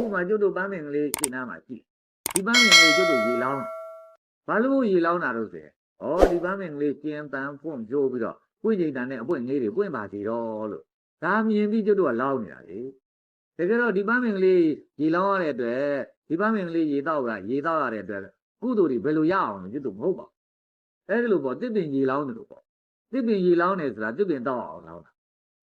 ဥပမာကျုပ်တို့ပန်းပင်ကလေးရှင်းနာမှာရှိဒီပန်းပင်ကလေးကျုပ်တို့ရေလောင်းဘာလို့ရေလောင်းတာတော့ဆိုရင်ဩဒီပန်းပင်ကလေးကျင်းပန်းဖွံ့ဖြိုးပြီးတော့ပွင့်ချိန်တန်တဲ့အပွင့်လေးတွေပွင့်ပါစီတော့လို့ဒါမြင်ပြီးကျုပ်တို့ကလောင်းနေတာလေတကယ်တော့ဒီပန်းပင်ကလေးရေလောင်းရတဲ့အတွက်ဒီပန်းပင်ကလေးရေတောက်ကရေတောက်ရတဲ့အတွက်ကုသိုလ်တွေဘယ်လိုရအောင်လဲကျုပ်တို့မဟုတ်ပါဘူးအဲဒီလိုပေါ့တစ်ပင်ရေလောင်းတယ်လို့ပေါ့တစ်ပင်ရေလောင်းတယ်ဆိုတာတစ်ပင်တောက်အောင်လောင်းတာ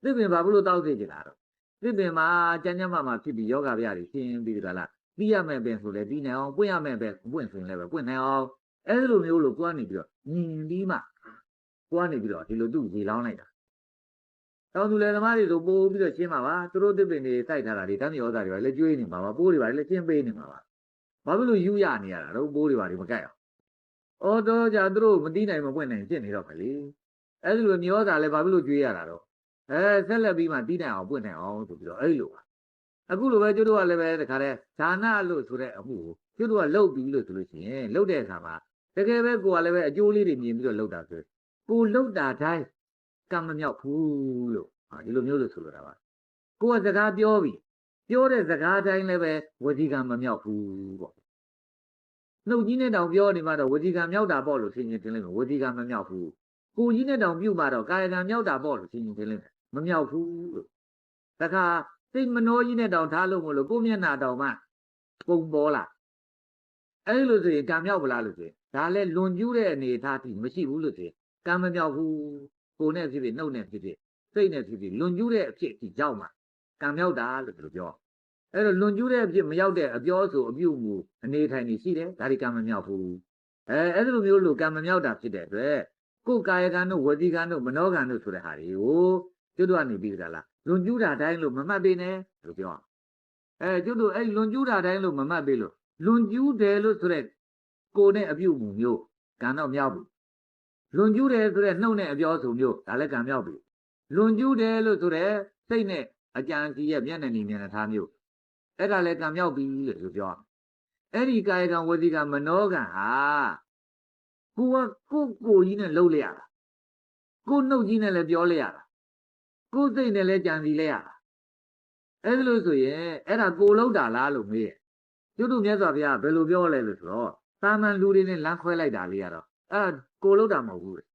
တစ်ပင်ဘာလို့တောက်စေချင်တာတော့ သစ်ပင်မှာကြမ်းကြမ်းမှမှဖြစ်ပြီးယောဂဗျာတွေရှင်းပြီးကြလားပြီးရမယ်ပင်ဆိုလဲပြီးနိုင်အောင်ပွင့်ရမယ်ပဲပွင့်ဆိုရင်လည်းပဲပွင့်နိုင်အောင်အဲလိုမျိုးလို့ကိုကနေပြီးတော့ညီပြီးမှကိုကနေပြီးတော့ဒီလိုသူ့ရေလောင်းလိုက်တာတောင်သူလေသမားတွေဆိုပိုးပြီးတော့ရှင်းပါပါသူတို့သစ်ပင်တွေစိုက်ထားတာတွေတမ်းမြေဩဇာတွေပါလက်ကျွေးနေမှာပါပိုးတွေပါလက်ရှင်းပေးနေမှာပါဘာဖြစ်လို့ယူရနေရတာတော့ပိုးတွေပါတွေမကြိုက်အောင်အော်တော့じゃသူတို့မတီးနိုင်မပွင့်နိုင်ဖြစ်နေတော့ပဲလေအဲလိုမြေဩဇာလည်းဘာဖြစ်လို့ကျွေးရတာတော့ အဲဆက်လက်ပြီးမှတီးနိုင်အောင်ပွင့်နိုင်အောင်ဆိုပြီးတော့အဲ့လိုပါအခုလိုပဲကျွတ်တို့ကလည်းပဲတခါတည်းဌာနလို့ဆိုတဲ့အမှုကိုကျွတ်တို့ကလှုပ်ပြီးလို့ဆိုလို့ရှိရင်လှုပ်တဲ့အခါမှာတကယ်ပဲကိုကလည်းပဲအကျိုးလေးတွေမြင်ပြီးတော့လှုပ်တာဆိုကိုလှုပ်တာတိုင်းကံမမြောက်ဘူးလို့ဟာဒီလိုမျိုးလို့ဆိုလိုတာပါကိုကစကားပြောပြီပြောတဲ့စကားတိုင်းလည်းပဲဝစီကံမမြောက်ဘူးပေါ့နှုတ်ကြီးနဲ့တောင်ပြောနေမှတော့ဝစီကံမြောက်တာပေါ့လို့ထင်ရင်ထင်လိုက်မယ်ဝစီကံမမြောက်ဘူးကိုကြီးနဲ့တောင်ပြုတ်မှတော့ကာယကံမြောက်တာပေါ့လို့ထင်ရင်ထင်လိုက်မယ် မမြောက်ဘူးလို့တခါစိတ်မနှောကြီးနဲ့တောင်ထားလို့မလို့ကိုယ့်မျက်နှာတောင်မှပုံပေါ်လာအဲ့လိုဆိုရင်ကံမြောက်ပလားလို့ဆိုရင်ဒါလည်းလွန်ကျူးတဲ့အနေအထားတိမရှိဘူးလို့ဆိုရင်ကံမမြောက်ဘူးကိုယ်နဲ့ဖြစ်ဖြစ်နှုတ်နဲ့ဖြစ်ဖြစ်စိတ်နဲ့ဖြစ်ဖြစ်လွန်ကျူးတဲ့အဖြစ်ဒီကြောက်မှကံမြောက်တာလို့သူတို့ပြောအဲ့တော့လွန်ကျူးတဲ့အဖြစ်မရောက်တဲ့အပြောဆိုအပြုတ်မှုအနေထိုင်နေရှိတယ်ဒါဒီကံမမြောက်ဘူးအဲအဲ့လိုမျိုးလို့ကံမမြောက်တာဖြစ်တဲ့အတွက်ကိုယ်ကာယကံတို့ဝစီကံတို့မနောကံတို့ဆိုတဲ့ဟာတွေကို ကျွတ်တို့ကနေပြီးကြလားလွန်ကျူးတာတိုင်းလို့မမှတ်ပေးနဲ့လို့ပြောအဲကျွတ်တို့အဲ့လွန်ကျူးတာတိုင်းလို့မမှတ်ပေးလို့လွန်ကျူးတယ်လို့ဆိုရက်ကိုယ်နဲ့အပြုတ်မှုမျိုးကံတော့မြောက်ဘူးလွန်ကျူးတယ်ဆိုရက်နှုတ်နဲ့အပြောဆိုမျိုးဒါလည်းကံမြောက်ပြီလွန်ကျူးတယ်လို့ဆိုရက်စိတ်နဲ့အကြံစီရဲ့မျက်နှာနေမျက်နှာထားမျိုးအဲ့ဒါလည်းကံမြောက်ပြီလို့ပြောအဲ့ဒီကာယကံဝစီကံမနောကံဟာကိုကကိုကိုကြီးနဲ့လှုပ်လိုက်ရတာကိုနှုတ်ကြီးနဲ့လည်းပြောလိုက်ရတာ ကိုယ်စိတ်နဲ့လဲကြံစီလဲရတာအဲ့ဒါလို့ဆိုရင်အဲ့ဒါကိုလောက်တာလားလို့မေးရဲ့ကျွတ်တို့မြတ်စွာဘုရားဘယ်လိုပြောလဲလို့ဆိုတော့သာမန်လူတွေနဲ့လမ်းခွဲလိုက်တာလေးရတော့အဲ့ဒါကိုလောက်တာမဟုတ်ဘူးလေ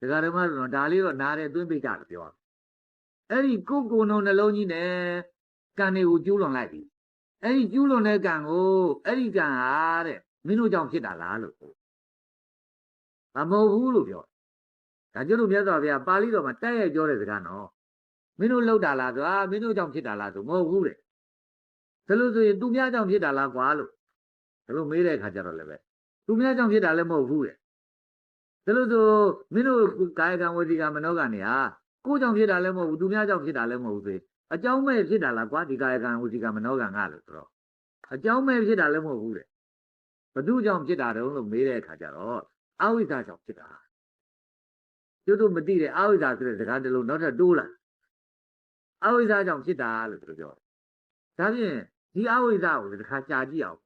ဒကာဓမ္မတို့ဒါလေးတော့နားတဲ့သွင်းပိတ်ကြလို့ပြောတယ်အဲ့ဒီကိုကိုနှုံနှလုံးကြီးနဲ့ကံတွေကိုကျူးလွန်လိုက်ပြီအဲ့ဒီကျူးလွန်တဲ့ကံကိုအဲ့ဒီကံဟာတဲ့မင်းတို့ကြောင့်ဖြစ်တာလားလို့မမဟုတ်ဘူးလို့ပြော ဒါကျတို့မြတ်စွာဘုရားပါဠိတော်မှာတက်ရိုက်ပြောတဲ့စကားနော်မင်းတို့လှုပ်တာလားဆိုတာမင်းတို့ကြောင့်ဖြစ်တာလားဆိုမဟုတ်ဘူးတဲ့ဒါလို့ဆိုရင်သူများကြောင့်ဖြစ်တာလားကွာလို့ဒါလို့မေးတဲ့အခါကျတော့လည်းပဲသူများကြောင့်ဖြစ်တာလည်းမဟုတ်ဘူးတဲ့ဒါလို့ဆိုမင်းတို့ကာယကံဝစီကံမနောကံနေဟာကိုယ်ကြောင့်ဖြစ်တာလည်းမဟုတ်ဘူးသူများကြောင့်ဖြစ်တာလည်းမဟုတ်ဘူးဆိုရင်အကြောင်းမဲ့ဖြစ်တာလားကွာဒီကာယကံဝစီကံမနောကံကလို့ဆိုတော့အကြောင်းမဲ့ဖြစ်တာလည်းမဟုတ်ဘူးတဲ့ဘသူကြောင့်ဖြစ်တာတုံးလို့မေးတဲ့အခါကျတော့အဝိဇ္ဇာကြောင့်ဖြစ်တာ ကျွတ်တို့မသိတဲ့အာဝိဇ္ဇာဆိုတဲ့စကားတစ်လုံးနောက်ထပ်တိုးလာအာဝိဇ္ဇာကြောင့်ဖြစ်တာလို့သူပြောတယ်ဒါဖြင့်ဒီအာဝိဇ္ဇာကိုတစ်ခါကြာကြည့်အောင်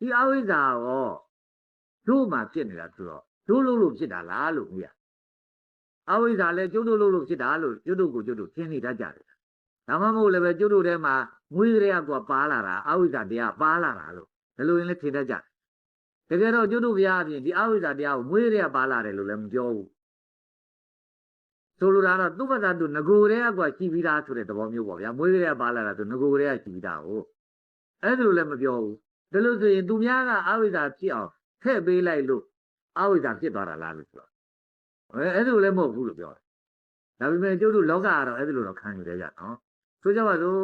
ဒီအာဝိဇ္ဇာရောတို့မှဖြစ်နေတာဆိုတော့တို့လို့လို့ဖြစ်တာလားလို့မြည်အာဝိဇ္ဇာလည်းကျွတ်တို့လို့လို့ဖြစ်တာလို့ကျွတ်တို့ကိုကျွတ်တို့ရှင်းနေတတ်ကြတယ်ဒါမှမဟုတ်လည်းပဲကျွတ်တို့ထဲမှာမွေးတွေကကပါလာတာအာဝိဇ္ဇာတရားပါလာတာလို့ဒါလိုရင်လည်းထင်တတ်ကြတယ်တကယ်တော့ကျွတ်တို့ဘုရားအပြင်ဒီအာဝိဇ္ဇာတရားကိုမွေးတွေကပါလာတယ်လို့လည်းမပြောဘူး ဆိုလိုတာတော့သူ့ဘက်ကသူငကိုရဲကွာရှိပြီးသားဆိုတဲ့သဘောမျိုးပေါ့ဗျာမွေးကလေးကပါလာတာသူငကိုရဲကရှိပြီးသားကိုအဲ့ဒါလိုလည်းမပြောဘူးဒါလို့ဆိုရင်သူများကအဝိဇ္ဇာဖြစ်အောင်ထည့်ပေးလိုက်လို့အဝိဇ္ဇာဖြစ်သွားတာလားလို့ဆိုတော့အဲအဲ့ဒါလိုလည်းမဟုတ်ဘူးလို့ပြောတယ်ဒါပေမဲ့ကျုပ်တို့လောကကတော့အဲ့ဒါလိုတော့ခံယူရကြနော်ဆိုကြပါစို့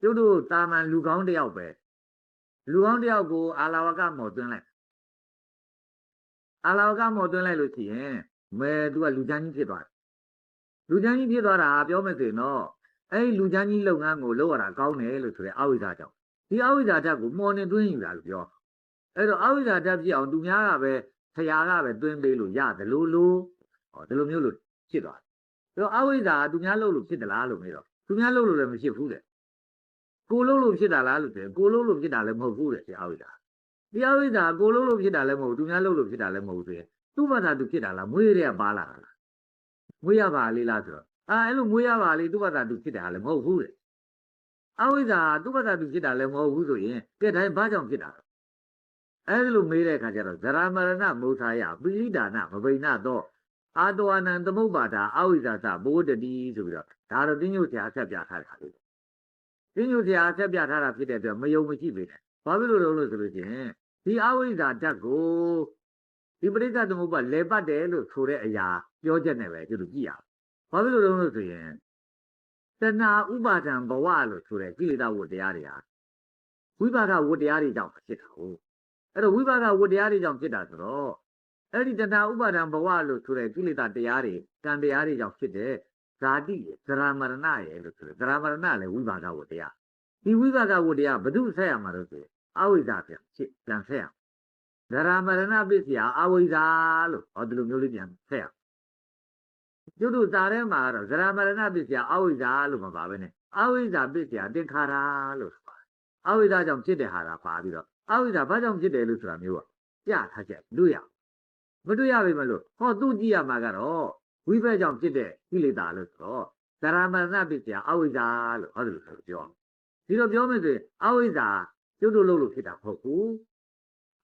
ကျုပ်တို့တာမန်လူကောင်းတယောက်ပဲလူကောင်းတယောက်ကိုအာလာဝကမော်သွင်းလိုက်အာလာဝကမော်သွင်းလိုက်လို့ရှိရင် မဲသူကလူချမ်းကြီးဖြစ်သွားတယ်လူချမ်းကြီးဖြစ်သွားတာပြောမယ်ဆိုရင်တော့အဲ့ဒီလူချမ်းကြီးလုပ်ငန်းကိုလုပ်ရတာကောင်းတယ်လို့ဆိုရဲအဝိဇ္ဇာကြောင့်ဒီအဝိဇ္ဇာဓာတ်ကိုမော်နေသွင်းယူတာလို့ပြောအဲ့တော့အဝိဇ္ဇာဓာတ်ဖြစ်အောင်သူများကပဲဆရာကပဲသွင်းပေးလို့ရတယ်လို့လို့ဟောဒီလိုမျိုးလို့ဖြစ်သွားတယ်အဲ့တော့အဝိဇ္ဇာကသူများလုပ်လို့ဖြစ်သလားလို့မေးတော့သူများလုပ်လို့လည်းမဖြစ်ဘူးတဲ့ကိုလုပ်လို့ဖြစ်တာလားလို့ဆိုရင်ကိုလုပ်လို့ဖြစ်တာလည်းမဟုတ်ဘူးတဲ့ဒီအဝိဇ္ဇာဒီအဝိဇ္ဇာကိုလုပ်လို့ဖြစ်တာလည်းမဟုတ်ဘူးသူများလုပ်လို့ဖြစ်တာလည်းမဟုတ်ဘူးဆိုရင် သူ့ဘာသာသူဖြစ်တာလားမွေးရဲကပါလာတာလားမွေးရပါလေလားဆိုတော့အာအဲ့လိုမွေးရပါလေသူ့ဘာသာသူဖြစ်တာလည်းမဟုတ်ဘူးတဲ့အဝိဇ္ဇာသူ့ဘက်ကသူဖြစ်တာလည်းမဟုတ်ဘူးဆိုရင်ကဲတိုင်းဘာကြောင့်ဖြစ်တာလဲအဲဒီလိုမေးတဲ့အခါကျတော့ဇရာမရဏမုထာယပိဋိဒါနမဘိဏတော့အာတဝနံသမုပ္ပါဒာအဝိဇ္ဇာသဘောတတိဆိုပြီးတော့ဒါတော့တင်းညို့ဆရာအဆက်ပြထားတာလေတင်းညို့ဆရာအဆက်ပြထားတာဖြစ်တဲ့အတွက်မယုံမရှိပေနဲ့ဘာဖြစ်လို့လဲလို့ဆိုလို့ချင်းဒီအဝိဇ္ဇာဓာတ်ကို ဒီပရိစ္ဆသမုပ္ပါလဲပတ်တယ်လို့ဆိုတဲ့အရာပြောချက်နဲ့ပဲကျတို့ကြည့်ရအောင်ဘာဖြစ်လို့လဲလို့ဆိုရင်တဏှာဥပါဒံဘဝလို့ဆိုတဲ့ကိလေသာဝတ္တရားတွေဟာဝိပါကဝတ္တရားတွေကြောင့်ဖြစ်တာဟုတ်အဲ့တော့ဝိပါကဝတ္တရားတွေကြောင့်ဖြစ်တာဆိုတော့အဲ့ဒီတဏှာဥပါဒံဘဝလို့ဆိုတဲ့ကိလေသာတရားတွေကံတရားတွေကြောင့်ဖြစ်တဲ့ဇာတိရယ်သရမရဏရယ်လို့ဆိုတယ်သရမရဏလည်းဝိပါကဝတ္တရားဒီဝိပါကဝတ္တရားဘု து ဆက်ရမှာလို့ဆိုရင်အဝိဇ္ဇာပြန်ဖြစ်ပြန်ဆက်ရအော င်သရမရဏပစ္စယအဝိဇ္ဇာလို့ဟောဒီလိုမျိုးလေးပြန်ဆက်ရအောင်ကျုပ်တို့ဇာထဲမှာကတော့သရမရဏပစ္စယအဝိဇ္ဇာလို့မပါဘဲနဲ့အဝိဇ္ဇာပစ္စယသင်္ခါရလို့ဆိုပါတယ်အဝိဇ္ဇာကြောင့်ဖြစ်တဲ့ဟာကပါပြီးတော့အဝိဇ္ဇာဘာကြောင့်ဖြစ်တယ်လို့ဆိုတာမျိုးကပြထားချက်တွေ့ရအောင်မတွေ့ရပါမလို့ဟောသူကြည့်ရမှာကတော့ဝိဘက်ကြောင့်ဖြစ်တဲ့ကိလေသာလို့ဆိုတော့သရမရဏပစ္စယအဝိဇ္ဇာလို့ဟောဒီလိုဆိုပြောအောင်ဒီလိုပြောမယ်ဆိုရင်အဝိဇ္ဇာကျုပ်တို့လုပ်လို့ဖြစ်တာမဟုတ်ဘူး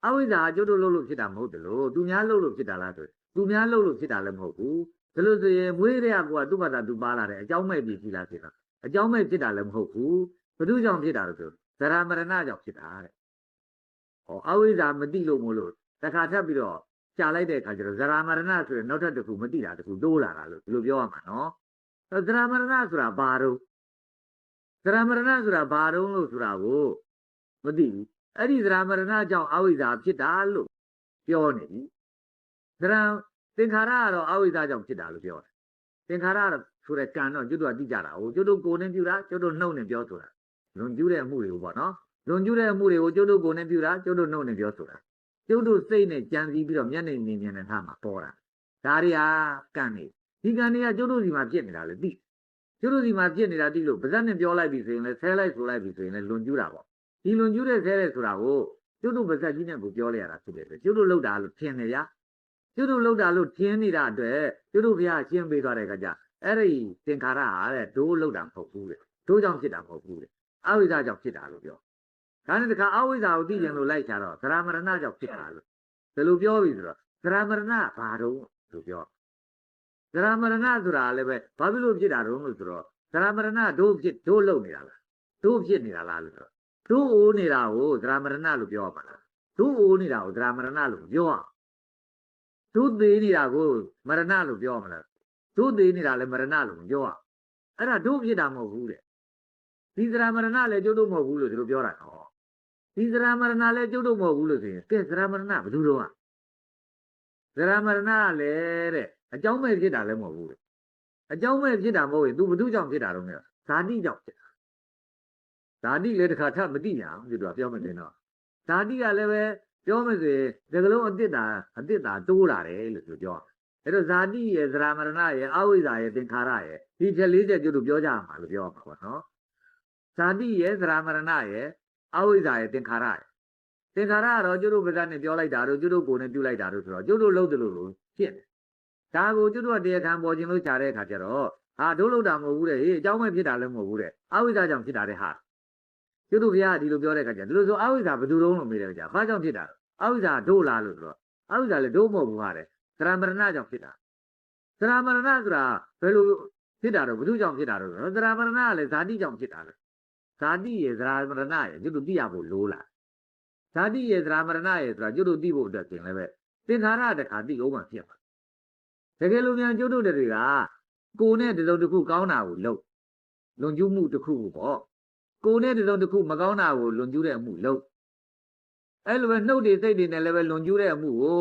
အဝိဇ္ဇာကျုပ်တို့လုပ်လို့ဖြစ်တာမဟုတ်တယ်လို့သူများလုပ်လို့ဖြစ်တာလားဆိုသူများလုပ်လို့ဖြစ်တာလည်းမဟုတ်ဘူးဒါလို့ဆိုရင်မွေးတဲ့ကွာသူ့ဘာသာသူပါလာတယ်အကြောင်းမဲ့ပြီးပြီလားဖြစ်တာအကြောင်းမဲ့ဖြစ်တာလည်းမဟုတ်ဘူးဘသူကြောင့်ဖြစ်တာလို့ဆိုဇရာမရဏကြောင့်ဖြစ်တာတဲ့ဟောအဝိဇ္ဇာမတိလို့မို့လို့တခါထပ်ပြီးတော့ကြာလိုက်တဲ့အခါကျတော့ဇရာမရဏဆိုရင်နောက်ထပ်တစ်ခုမတိတာတစ်ခုတိုးလာတာလို့ဒီလိုပြောရမှာနော်ဇရာမရဏဆိုတာဘာတော့ဇရာမရဏဆိုတာဘာတော့လို့ဆိုတာကိုမသိဘူး အဲ့ဒီသရမရဏကြောင့်အဝိဇ္ဇာဖြစ်တာလို့ပြောနေပြီသရသင်္ခါရကတော့အဝိဇ္ဇာကြောင့်ဖြစ်တာလို့ပြောတယ်သင်္ခါရကတော့ဆိုတဲ့ကံတော့ကျွတ်တို့ကသိကြတာဟိုကျွတ်တို့ကိုယ်နဲ့ပြုတာကျွတ်တို့နှုတ်နဲ့ပြောဆိုတာလွန်ကျူးတဲ့အမှုတွေကိုပေါ့နော်လွန်ကျူးတဲ့အမှုတွေကိုကျွတ်တို့ကိုယ်နဲ့ပြုတာကျွတ်တို့နှုတ်နဲ့ပြောဆိုတာကျွတ်တို့စိတ်နဲ့ကြံစည်ပြီးတော့မျက်နှာမြင်မြင်နဲ့ထားမှာပေါ်တာဒါတွေဟာကံနေဒီကံတွေကကျွတ်တို့စီမှာဖြစ်နေတာလေသိကျွတ်တို့စီမှာဖြစ်နေတာသိလို့ပါဇက်နဲ့ပြောလိုက်ပြီဆိုရင်လည်းဆဲလိုက်ဆိုလိုက်ပြီဆိုရင်လည်းလွန်ကျူးတာပေါ့ ဒီလွန်ကျူးတဲ့ဆဲတဲ့ဆိုတာကိုကျွတ်တို့ပါဇက်ကြီးနဲ့ကိုပြောလိုက်ရတာဖြစ်တယ်ကျွတ်တို့လောက်တာလို့ထင်တယ်ဗျာကျွတ်တို့လောက်တာလို့ထင်နေတာအတွက်ကျွတ်တို့ဘုရားရှင်းပေးသွားတဲ့အခါကျအဲ့ဒီသင်္ခါရဟာတဲ့ဒိုးလောက်တာမဟုတ်ဘူးတဲ့ဒိုးကြောင့်ဖြစ်တာမဟုတ်ဘူးတဲ့အဝိဇ္ဇာကြောင့်ဖြစ်တာလို့ပြောဒါနဲ့တခါအဝိဇ္ဇာကိုသိကျင်လို့လိုက်ချတော့သရမရဏကြောင့်ဖြစ်တာလို့ဘယ်လိုပြောပြီဆိုတော့သရမရဏဘာတော့လို့ပြောသရမရဏဆိုတာလည်းပဲဘာဖြစ်လို့ဖြစ်တာတုံးလို့ဆိုတော့သရမရဏဒိုးဖြစ်ဒိုးလုံနေတာလားဒိုးဖြစ်နေတာလားလို့ဆိုတော့ ဒုအိုးနေတာကိုသရမရဏလို့ပြောပါလားဒုအိုးနေတာကိုသရမရဏလို့ပြောအောင်ဒုသေးနေတာကိုမရဏလို့ပြောမလားဒုသေးနေတာလည်းမရဏလို့ပြောအောင်အဲ့ဒါဒုဖြစ်တာမဟုတ်ဘူးတဲ့ဒီသရမရဏလည်းကျုပ်တို့မဟုတ်ဘူးလို့ဒီလိုပြောတာဟောဒီသရမရဏလည်းကျုပ်တို့မဟုတ်ဘူးလို့ဆိုရင်ကဲသရမရဏဘယ်သူတော့อ่ะသရမရဏလည်းတဲ့အကြောင်းမဲ့ဖြစ်တာလည်းမဟုတ်ဘူးအကြောင်းမဲ့ဖြစ်တာမဟုတ်ရင် तू ဘယ်သူကြောင့်ဖြစ်တာတော့မလဲဇာတိကြောင့်ဖြစ်တာ ဇာတိလည်းတစ်ခါထပ်မသိညာဘူးသူကပြောမတင်တော့ဇာတိကလည်းပဲပြောမစေတကလုံးအတစ်တာအတစ်တာတိုးလာတယ်လို့သူပြောအဲ့တော့ဇာတိရဲ့သရမရဏရဲ့အဝိဇ္ဇာရဲ့သင်္ခါရရဲ့ဒီချက်လေးချက်ကျုပ်တို့ပြောကြမှာလို့ပြောမှာပေါ့နော်ဇာတိရဲ့သရမရဏရဲ့အဝိဇ္ဇာရဲ့သင်္ခါရရဲ့သင်္ခါရကတော့ကျုပ်တို့ဘက်ကနဲ့ပြောလိုက်တာတို့ကျုပ်တို့ကိုယ်နဲ့ပြုလိုက်တာတို့ဆိုတော့ကျုပ်တို့လုံးတယ်လို့လို့ဖြစ်တယ်ဒါကိုကျုပ်တို့ကတရားခံပေါ်ခြင်းလို့ခြားတဲ့အခါကျတော့ဟာတို့လို့တာမဟုတ်ဘူးတဲ့ဟေးအเจ้าမဲ့ဖြစ်တာလည်းမဟုတ်ဘူးတဲ့အဝိဇ္ဇာကြောင့်ဖြစ်တာတဲ့ဟာ ကျွတ်တို့ဘုရားကဒီလိုပြောတဲ့အခါကျဒီလိုဆိုအဝိဇ္ဇာဘယ်သူတုံးလို့မေးတယ်ကြာဘာကြောင့်ဖြစ်တာအဝိဇ္ဇာဒို့လားလို့ဆိုတော့အဝိဇ္ဇာလည်းဒို့မဟုတ်ဘူးဟာတဲ့သရမရဏကြောင့်ဖြစ်တာသရမရဏဆိုတာဘယ်လိုဖြစ်တာတော့ဘယ်သူကြောင့်ဖြစ်တာတော့သရမရဏကလည်းဇာတိကြောင့်ဖြစ်တာလေဇာတိရဲ့သရမရဏရဲ့ကျွတ်တို့သိရဖို့လိုလားဇာတိရဲ့သရမရဏရဲ့ဆိုတာကျွတ်တို့သိဖို့အတွက်ပြင်လည်းပဲသင်္ခါရတခါသိအောင်မှဖြစ်မှာတကယ်လို့မြန်ကျွတ်တို့တွေကကိုယ်နဲ့တစုံတစ်ခုကောင်းတာကိုလုပ်လွန်ကျူးမှုတစ်ခုကိုပေါ့ ကိုယ်နဲ့တစုံတစ်ခုမကောင်းတာကိုလွန်ကျူးတဲ့အမှုလုပ်အဲ့လိုပဲနှုတ်တွေစိတ်တွေနဲ့လည်းပဲလွန်ကျူးတဲ့အမှုကို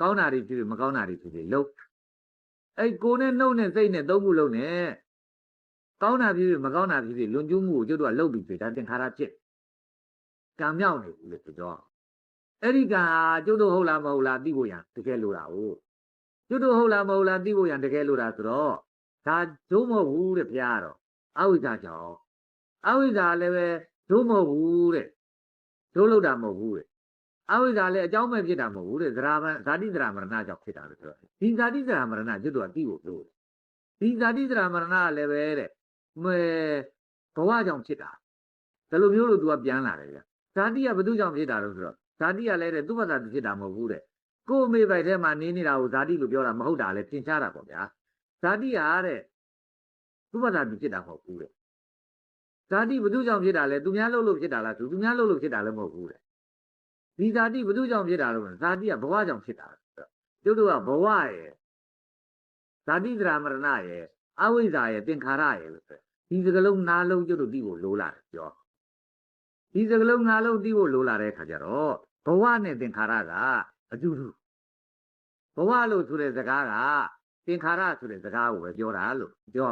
ကောင်းတာတွေဖြစ်ဖြစ်မကောင်းတာတွေဖြစ်ဖြစ်လုပ်အဲ့ကိုယ်နဲ့နှုတ်နဲ့စိတ်နဲ့သုံးခုလုံးနဲ့ကောင်းတာဖြစ်ဖြစ်မကောင်းတာဖြစ်ဖြစ်လွန်ကျူးမှုကိုကျွတ်တို့ကလုပ်ပြီးပြီဒါသင်္ခါရဖြစ်ကံမြောက်နေဘူးလို့ဆိုတော့အဲ့ဒီကံဟာကျွတ်တို့ဟုတ်လားမဟုတ်လားသိဖို့ရတကယ်လို့တာဟုတ်ကျွတ်တို့ဟုတ်လားမဟုတ်လားသိဖို့ရတကယ်လို့တာဆိုတော့ဒါဒုမဟုတ်ဘူးတဲ့ဘုရားတော့အဝိဇ္ဇာကြောင့် အဝိဇ္ဇာလည်းပဲဒုမဟုတ်ဘူးတဲ့ဒုလို့တာမဟုတ်ဘူးတဲ့အဝိဇ္ဇာလည်းအကြောင်းပဲဖြစ်တာမဟုတ်ဘူးတဲ့သရမဇာတိသရမရဏကြောင့်ဖြစ်တာလို့ဆိုတော့ဒီဇာတိသရမရဏကျွတ်တို့ကသိဖို့လို့ဒီဇာတိသရမရဏလည်းပဲတဲ့မဲဘဝကြောင့်ဖြစ်တာဒီလိုမျိုးလို့ तू ကပြန်လာတယ်ဗျဇာတိကဘယ်သူကြောင့်ဖြစ်တာလို့ဆိုတော့ဇာတိကလည်းတဲ့သူ့ဘာသာသူဖြစ်တာမဟုတ်ဘူးတဲ့ကိုယ်အမေပိုက်ထဲမှာနေနေတာကိုဇာတိလို့ပြောတာမဟုတ်တာလည်းသင်ရှားတာပေါ့ဗျာဇာတိကတဲ့သူ့ဘာသာသူဖြစ်တာမဟုတ်ဘူးတဲ့ ဇာတိဘယ်သူကြောင့်ဖြစ်တာလဲသူများလို့လို့ဖြစ်တာလားသူသူများလို့လို့ဖြစ်တာလည်းမဟုတ်ဘူးတဲ့ဒီဇာတိဘယ်သူကြောင့်ဖြစ်တာလို့ဇာတိကဘဝကြောင့်ဖြစ်တာကျုပ်တို့ကဘဝရဲ့ဇာတိသရမရဏရဲ့အဝိဇ္ဇာရဲ့သင်္ခါရရဲ့လို့ဆိုဒီစကလုံးနားလုံးကျုပ်တို့သိဖို့လိုလာတယ်ပြောဒီစကလုံးနားလုံးသိဖို့လိုလာတဲ့အခါကျတော့ဘဝနဲ့သင်္ခါရကအတူတူဘဝလို့ဆိုတဲ့စကားကသင်္ခါရဆိုတဲ့စကားကိုပဲပြောတာလို့ပြော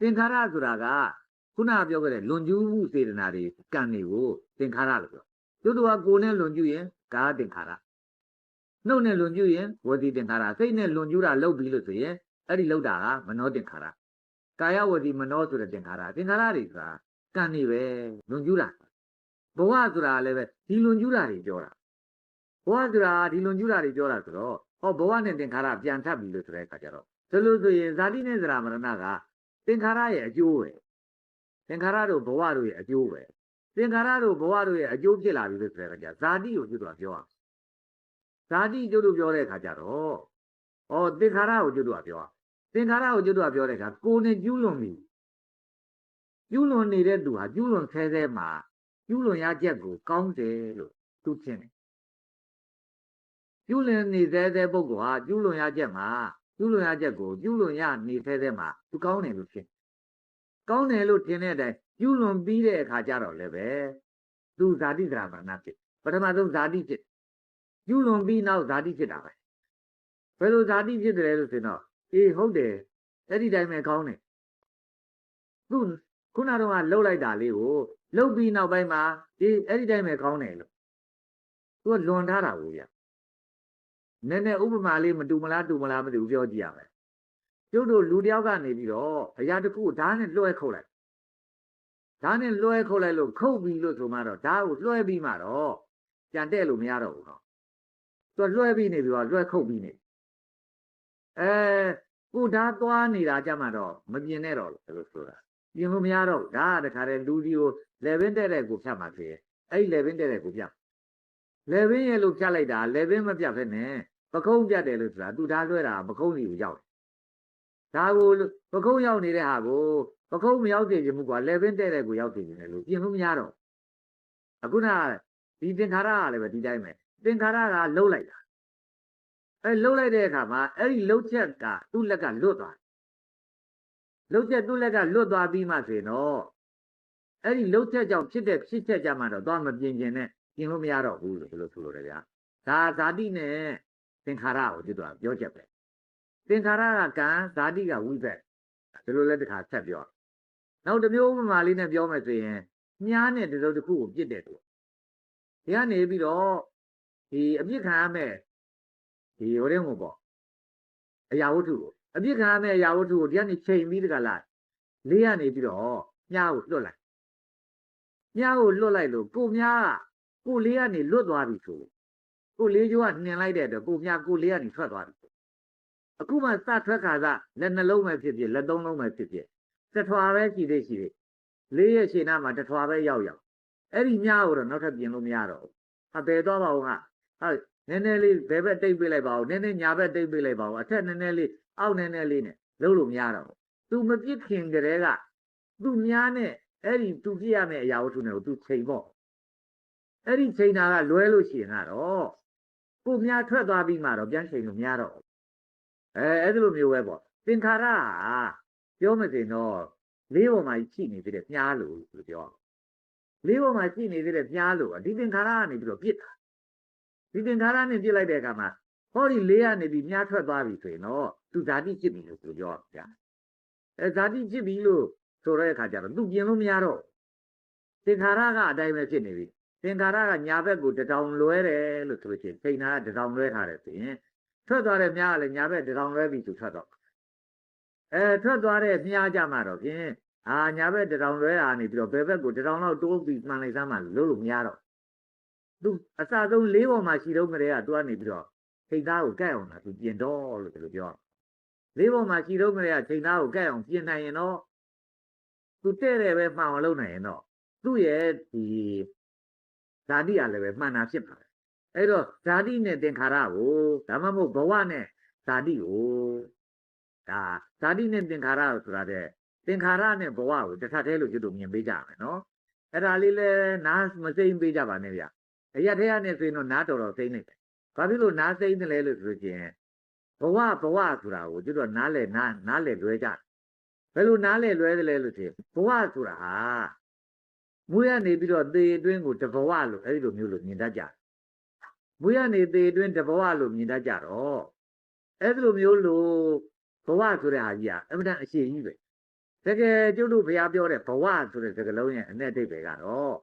သင်္ခါရဆိုတာက ခုနပြောခဲ့တဲ့လွန်ကျူးမှုစေတနာတွေကံတွေကိုသင်္ခါရလို့ပြောကျုပ်တို့ကကိုယ်နဲ့လွန်ကျူးရင်ကာသင်္ခါရနှုတ်နဲ့လွန်ကျူးရင်ဝစီသင်္ခါရစိတ်နဲ့လွန်ကျူးတာလုပ်ပြီးလို့ဆိုရင်အဲ့ဒီလောက်တာကမနောသင်္ခါရကာယဝစီမနောဆိုတဲ့သင်္ခါရသင်္ခါရတွေဆိုတာကံနေပဲလွန်ကျူးတာဘဝဆိုတာလည်းပဲဒီလွန်ကျူးတာတွေပြောတာဘဝဆိုတာဒီလွန်ကျူးတာတွေပြောတာဆိုတော့ဟောဘဝနဲ့သင်္ခါရပြန်ထပ်ပြီလို့ဆိုတဲ့အခါကျတော့ဒါလို့ဆိုရင်ဇာတိနဲ့ဇရာမရဏကသင်္ခါရရဲ့အကျိုးပဲ သင်္ခါရတို့ဘဝတို့ရဲ့အကျိုးပဲသင်္ခါရတို့ဘဝတို့ရဲ့အကျိုးဖြစ်လာပြီလို့ဆိုတဲ့အခါကျဇာတိကိုကျွတ်တော့ပြောအောင်ဇာတိကျွတ်တို့ပြောတဲ့အခါကျတော့ဩသင်္ခါရကိုကျွတ်တို့ကပြောအောင်သင်္ခါရကိုကျွတ်တို့ကပြောတဲ့အခါကိုယ်နဲ့ကျူးလွန်ပြီကျူးလွန်နေတဲ့သူဟာကျူးလွန်ဆဲဆဲမှာကျူးလွန်ရချက်ကိုကောင်းတယ်လို့သူထင်တယ်ကျူးလွန်နေသေးတဲ့ပုဂ္ဂိုလ်ဟာကျူးလွန်ရချက်မှာကျူးလွန်ရချက်ကိုကျူးလွန်ရနေသေးတဲ့မှာသူကောင်းတယ်လို့ထင် ကောင်းတယ်လို့ထင်တဲ့အတိုင်းကျူးလွန်ပြီးတဲ့အခါကျတော့လည်းပဲသူဇာတိသရမဏဖြစ်ပထမဆုံးဇာတိဖြစ်ကျူးလွန်ပြီးနောက်ဇာတိဖြစ်တာပဲဘယ်လိုဇာတိဖြစ်တယ်လို့ဆိုတော့အေးဟုတ်တယ်အဲ့ဒီတိုင်းပဲကောင်းတယ်သူခုနကတော့လှုပ်လိုက်တာလေးကိုလှုပ်ပြီးနောက်ပိုင်းမှာအေးအဲ့ဒီတိုင်းပဲကောင်းတယ်လို့သူကလွန်ထားတာကိုဗျနည်းနည်းဥပမာလေးမတူမလားတူမလားမသိဘူးပြောကြည့်ရမယ် ကျုပ်တို့လူတယောက်ကနေပြီးတော့အရာတစ်ခုကိုဓာတ်နဲ့လွှဲခုတ်လိုက်ဓာတ်နဲ့လွှဲခုတ်လိုက်လို့ခုတ်ပြီးလို့ဆိုမှတော့ဓာတ်ကိုလွှဲပြီးမှတော့ပြန်တဲ့လို့မရတော့ဘူးနော်သူလွှဲပြီးနေပြီးတော့လွှဲခုတ်ပြီးနေအဲကိုဓာတ်သွားနေတာကြမှာတော့မပြင်းနဲ့တော့လို့ဆိုတာပြင်လို့မရတော့ဒါကတခါတည်းလူဒီကိုလေဘင်းတဲ့တဲ့ကိုဖြတ်မှာဖြစ်ရဲ့အဲ့ဒီလေဘင်းတဲ့တဲ့ကိုဖြတ်လေဘင်းရဲ့လို့ဖြတ်လိုက်တာလေဘင်းမဖြတ်ဖ ೇನೆ ပကုံးပြတ်တယ်လို့ဆိုတာသူဓာတ်လွှဲတာပကုံးစီကိုရောက်တယ် ဒါကိုပကုံးရောက်နေတဲ့ဟာကိုပကုံးမရောက်သေးချင်ဘူးကွာလေဘင်းတဲ့တဲ့ကိုရောက်သေးတယ်လို့ပြင်လို့မရတော့အခုနဒီသင်္ခါရကလည်းပဲဒီတိုင်းပဲသင်္ခါရကလှုပ်လိုက်တာအဲလှုပ်လိုက်တဲ့အခါမှာအဲ့ဒီလှုပ်ချက်ကသူ့လက်ကလွတ်သွားလှုပ်ချက်သူ့လက်ကလွတ်သွားပြီးမှဆိုရင်တော့အဲ့ဒီလှုပ်ချက်ကြောင့်ဖြစ်တဲ့ဖြစ်ချက်ကြမှာတော့သွားမပြင်းကျင်နဲ့ပြင်လို့မရတော့ဘူးလို့ဘယ်လိုဆိုလိုလဲဗျာဒါဇာတိနဲ့သင်္ခါရကိုဒီတော့ပြောချက်ပဲ သင်္ခါရကကံဇာတိကဝိဘက်ဒီလိုလဲတခါဆက်ပြောနောက်တစ်မျိုးဥပမာလေးနဲ့ပြောမယ်ဆိုရင်မြားနဲ့တစုံတစ်ခုကိုပြစ်တဲ့သူဒီကနေပြီးတော့ဒီအပြစ်ခံရမယ်ဒီဟိုတဲ့မို့ပေါ့အရာဝတ္ထုကိုအပြစ်ခံရမယ့်အရာဝတ္ထုကိုဒီကနေချိန်ပြီးတကလားလေးကနေပြီးတော့မြားကိုလွတ်လိုက်မြားကိုလွတ်လိုက်လို့ကိုမြားကကိုလေးကနေလွတ်သွားပြီဆိုကိုလေးကျိုးကနှင်လိုက်တဲ့အတွက်ကိုမြားကိုလေးကနေထွက်သွားပြီ အခုမှစထွက်ခါစားလက်နှလုံးပဲဖြစ်ဖြစ်လက်သုံးလုံးပဲဖြစ်ဖြစ်တထွာပဲရှိသေးရှိသေးလေးရဲ့ရှင်းနာမှာတထွာပဲရောက်ရောက်အဲ့ဒီမြားကိုတော့နောက်ထပ်ပြင်လို့မရတော့ဘူးအပေသွားပါဦးဟာဟုတ်နည်းနည်းလေးဘယ်ဘက်တိတ်ပေးလိုက်ပါဦးနည်းနည်းညာဘက်တိတ်ပေးလိုက်ပါဦးအထက်နည်းနည်းလေးအောက်နည်းနည်းလေးနဲ့လုံးလို့မရတော့ဘူး။ तू မပြစ်ခင်ကြတဲ့က तू များနဲ့အဲ့ဒီ तू ပြစ်ရမယ့်အရာဝတ္ထုနဲ့ကို तू ချိန်ပေါ့။အဲ့ဒီချိန်တာကလွဲလို့ရှိရင်ကတော့ကိုများထွက်သွားပြီးမှတော့ပြန်ချိန်လို့မရတော့ဘူး။ အဲအဲ့ဒီလိုမျိုးပဲပေါ့။သင်္ခါရဟာပြောမစင်တော့လေးပေါ်မှာရှိနေသေးတယ်ပြားလို့လို့ပြော။လေးပေါ်မှာရှိနေသေးတယ်ပြားလို့ဒီသင်္ခါရကနေပြီးတော့ပြစ်တာ။ဒီသင်္ခါရနဲ့ပြစ်လိုက်တဲ့အခါမှာဟောဒီလေးကနေပြီးမြားထွက်သွားပြီဆိုရင်တော့သူဇာတိဖြစ်ပြီလို့ဆိုပြောဗျာအဲဇာတိဖြစ်ပြီလို့ဆိုတဲ့အခါကျတော့သူပြင်လို့မရတော့သင်္ခါရကအတိုင်းပဲဖြစ်နေပြီသင်္ခါရကညာဘက်ကိုတထောင်လွဲတယ်လို့ဆိုလို့ချင်းချိန်နာကတထောင်လွဲထားတယ်ဆိုရင် ထွက်သွားတဲ့မြားကလည်းညာဘက်တထောင်လွဲပြီသူထွက်တော့အဲထွက်သွားတဲ့မြားကြမှာတော့ဖြင့်အာညာဘက်တထောင်လွဲတာနေပြီးတော့ဘယ်ဘက်ကိုတထောင်လောက်တိုးပြီးမှန်လိုက်စမ်းမှလို့လို့မရတော့သူအစဆုံးလေးပေါ်မှာရှိတော့ကလေးကသူကနေပြီးတော့ထိတ်သားကိုကဲ့အောင်လားသူပြင်တော့လို့ဒီလိုပြောလေးပေါ်မှာရှိတော့ကလေးကထိတ်သားကိုကဲ့အောင်ပြင်နိုင်ရင်တော့သူတဲ့တယ်ပဲမှောင်အောင်လုပ်နိုင်ရင်တော့သူ့ရဲ့ဒီဇာတိကလည်းပဲမှန်တာဖြစ်ပါတယ် အဲ့တော့ဇာတိနဲ့သင်္ခါရကိုဒါမှမဟုတ်ဘဝနဲ့ဇာတိကိုဒါဇာတိနဲ့သင်္ခါရကိုဆိုတာတဲ့သင်္ခါရနဲ့ဘဝကိုတစ်ထပ်တည်းလို့ကျွတ်တို့မြင်ပေးကြမယ်နော်အဲ့ဒါလေးလဲနားမစိမ့်ပေးကြပါနဲ့ဗျအရက်ထဲကနေဆိုရင်တော့နားတော်တော်စိမ့်နေတယ်ဘာဖြစ်လို့နားစိမ့်တယ်လဲလို့ဆိုရင်ဘဝဘဝဆိုတာကိုကျွတ်တော့နားလဲနားနားလဲလွဲကြတယ်ဘယ်လိုနားလဲလွဲတယ်လဲလို့ဆိုရင်ဘဝဆိုတာဟာမွေးရနေပြီးတော့သေအတွင်းကိုတဘဝလို့အဲ့ဒီလိုမျိုးလို့မြင်တတ်ကြတယ် မွေးရနေသေအတွင်းတဘဝလို့မြင်တတ်ကြတော့အဲ့ဒီလိုမျိုးလို့ဘဝဆိုတဲ့ဟာကြီးကအမှန်တန်အရှိကြီးပဲတကယ်ကျုပ်တို့ဘုရားပြောတဲ့ဘဝဆိုတဲ့စကားလုံးရဲ့အ내အတိတ်ပဲကတော့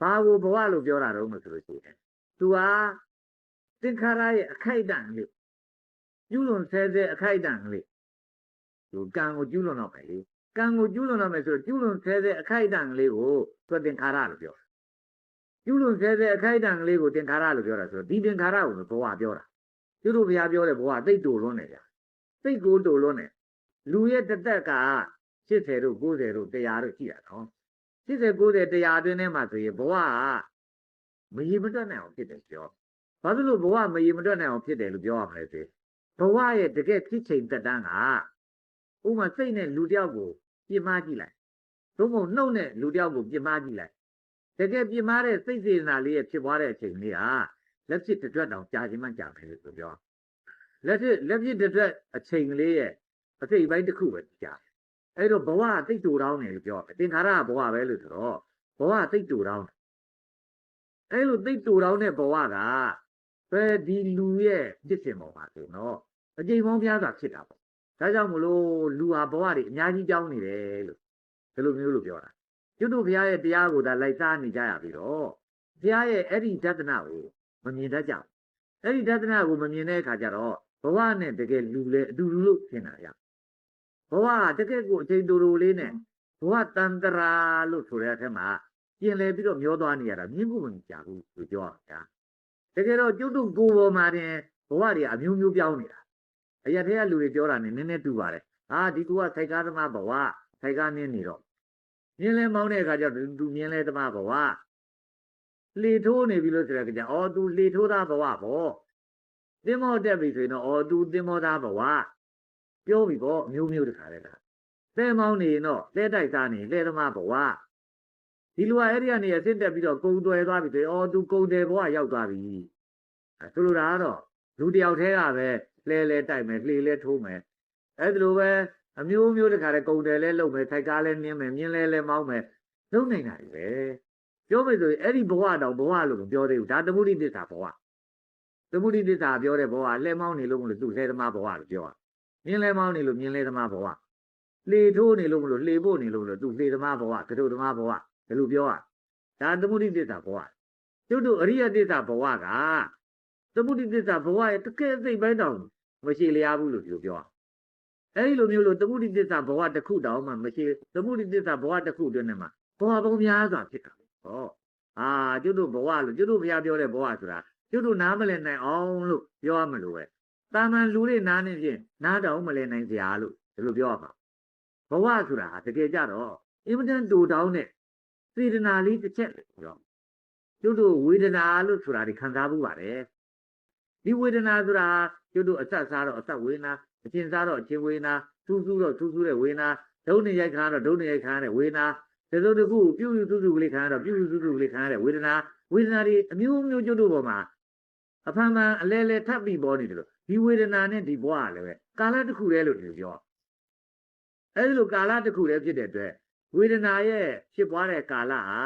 ဘာကိုဘဝလို့ပြောတာတော့မဆိုလို့ရှိရင်သူဟာသင်္ခါရရဲ့အခိုက်အတန့်လေးပြုလွန်ဆဲဆဲအခိုက်အတန့်လေးသူကံကိုကျူးလွန်တော့မယ်လေကံကိုကျူးလွန်တော့မယ်ဆိုတော့ကျူးလွန်ဆဲဆဲအခိုက်အတန့်လေးကိုသူသင်္ခါရလို့ပြောတာ ကျူးလွန်ဆဲဆဲအခိုက်အတန့်လေးကိုသင်္ခါရလို့ပြောတာဆိုတော့ဒီသင်္ခါရကိုဘဝပြောတာကျုပ်တို့ဘုရားပြောတဲ့ဘဝသိတ်တူလွန်းနေကြသိတ်ကိုတူလွန်းနေလူရဲ့တသက်က80တို့90တို့100တို့ရှိတာနော်80 90 100အတွင်းထဲမှာဆိုရင်ဘဝကမရေမတွက်နိုင်အောင်ဖြစ်တယ်ပြောဘာဖြစ်လို့ဘဝမရေမတွက်နိုင်အောင်ဖြစ်တယ်လို့ပြောရမလဲဆိုဘဝရဲ့တကယ်ဖြစ်ချိန်သက်တမ်းကဥမာစိတ်နဲ့လူတယောက်ကိုပြစ်မှားကြည့်လိုက်သို့မဟုတ်နှုတ်နဲ့လူတယောက်ကိုပြစ်မှားကြည့်လိုက် တကယ်ပြစ်မှားတဲ့စိတ်စေတနာလေးရဲ့ဖြစ်ပွားတဲ့အချိန်လေးဟာလက်ဖြစ်တစ်တွက်တောင်ကြာခြင်းမှကြာမယ်လို့ပြောလက်ဖြစ်လက်ဖြစ်တစ်တွက်အချိန်လေးရဲ့အစိတ်ပိုင်းတစ်ခုပဲကြာအဲ့တော့ဘဝတိတ်တူတောင်းတယ်လို့ပြောသင်္ခါရဘဝပဲလို့ဆိုတော့ဘဝတိတ်တူတောင်းအဲ့လိုတိတ်တူတောင်းတဲ့ဘဝကပဲဒီလူရဲ့ဖြစ်စဉ်ပေါ်မှာဆိုတော့အကြိမ်ပေါင်းများစွာဖြစ်တာပေါ့ဒါကြောင့်မလို့လူဟာဘဝတွေအများကြီးကြောင်းနေတယ်လို့ဒီလိုမျိုးလို့ပြောတာ ကျွတ်တို့ဘုရားရဲ့တရားကိုဒါလိုက်စားနေကြရပြီးတော့ဘုရားရဲ့အဲ့ဒီတဒနာကိုမမြင်တတ်ကြဘူးအဲ့ဒီတဒနာကိုမမြင်တဲ့အခါကျတော့ဘဝနဲ့တကယ်လူလေအတူတူလို့ထင်တာရဘဝတကယ်ကိုအချိန်တူတူလေးနဲ့ဘဝတန်တရာလို့ဆိုတဲ့အထက်မှာပြင်လဲပြီးတော့မျောသွားနေရတာမြင်ဖို့မကြဘူးလို့ပြောတာတကယ်တော့ကျွတ်တို့ကိုယ်ပေါ်မှာတင်ဘဝတွေအမျိုးမျိုးပြောင်းနေတာအရာတွေကလူတွေပြောတာနဲ့နည်းနည်းတူပါတယ်ဟာဒီကူကစိုက်ကားသမားဘဝစိုက်ကားနင်းနေတော့ မြင်းလဲမောင်းတဲ့အခါကျတော့သူမြင်းလဲသမားဘဝလေထိုးနေပြီလို့ဆိုတဲ့ကြောင့်အော်သူလေထိုးသားဘဝပေါ့သင်္ဘောတက်ပြီဆိုရင်တော့အော်သူသင်္ဘောသားဘဝပြောပြီပေါ့အမျိုးမျိုးတခါတည်းကသဲမောင်းနေရင်တော့လဲတိုက်သားနေလဲသမားဘဝဒီလူကအဲ့ဒီကနေအစ်တက်ပြီးတော့ကုံတွယ်သွားပြီဆိုရင်အော်သူကုံတယ်ဘဝရောက်သွားပြီအဲဆိုလိုတာကတော့လူတယောက်တည်းကပဲလဲလဲတိုက်မယ်လှေလဲထိုးမယ်အဲ့ဒီလိုပဲ အမျိုးမျိုးတခါတည်းကုန်တယ်လဲလုပ်မယ်ထိုက်ကားလဲနင်းမယ်မြင်းလဲလဲမောင်းမယ်လုပ်နိုင်တာကြီးပဲပြောမယ်ဆိုရင်အဲ့ဒီဘဝတော့ဘဝလို့မပြောသေးဘူးဒါသမုဒိသစ္စာဘဝသမုဒိသစ္စာပြောတဲ့ဘဝလှဲမောင်းနေလို့မလို့သူ့လှဲသမားဘဝလို့ပြောတာမြင်းလဲမောင်းနေလို့မြင်းလဲသမားဘဝလေထိုးနေလို့မလို့လေပို့နေလို့မလို့သူ့လေသမားဘဝကတုသမားဘဝဒါလို့ပြောတာဒါသမုဒိသစ္စာဘဝကျုပ်တို့အရိယသစ္စာဘဝကသမုဒိသစ္စာဘဝရဲ့တကယ်စိတ်ပိုင်းတောင်မရှိလျားဘူးလို့ဒီလိုပြောတာ အဲဒီလိုမျိုးလို့သမုဒိသစ္စာဘဝတစ်ခုတောင်မှမရှိသမုဒိသစ္စာဘဝတစ်ခုတွင်နဲ့မှာဘဝပေါင်းများစွာဖြစ်တာဟောအာကျွတ်တို့ဘဝလို့ကျွတ်တို့ဘုရားပြောတဲ့ဘဝဆိုတာကျွတ်တို့နားမလည်နိုင်အောင်လို့ပြောရမလို့ပဲတာမန်လူတွေနားနေဖြင့်နားတောင်မလည်နိုင်စရာလို့ဒီလိုပြောရမှာဘဝဆိုတာတကယ်ကြတော့အင်မတန်တူတောင်းတဲ့စေတနာလေးတစ်ချက်ပြောကျွတ်တို့ဝေဒနာလို့ဆိုတာဒီခံစားမှုပါတယ်ဒီဝေဒနာဆိုတာကျွတ်တို့အဆက်စားတော့အဆက်ဝေဒနာ အချင်းစားတော့အချင်းဝေဒနာထူးထူးတော့ထူးထူးတဲ့ဝေဒနာဒုံနေရိုက်ခါတော့ဒုံနေရိုက်ခါတဲ့ဝေဒနာတစုံတစ်ခုပြုပြုစုစုကလေးခံရတော့ပြုပြုစုစုကလေးခံရတဲ့ဝေဒနာဝေဒနာတွေအမျိုးမျိုးကျွတ်တို့ပေါ်မှာအဖန်ဖန်အလဲလဲထပ်ပြီးပေါ်နေတယ်လို့ဒီဝေဒနာနဲ့ဒီဘဝကလည်းပဲကာလတစ်ခုတည်းလို့ဒီပြောအဲဒီလိုကာလတစ်ခုတည်းဖြစ်တဲ့အတွက်ဝေဒနာရဲ့ဖြစ်ပွားတဲ့ကာလဟာ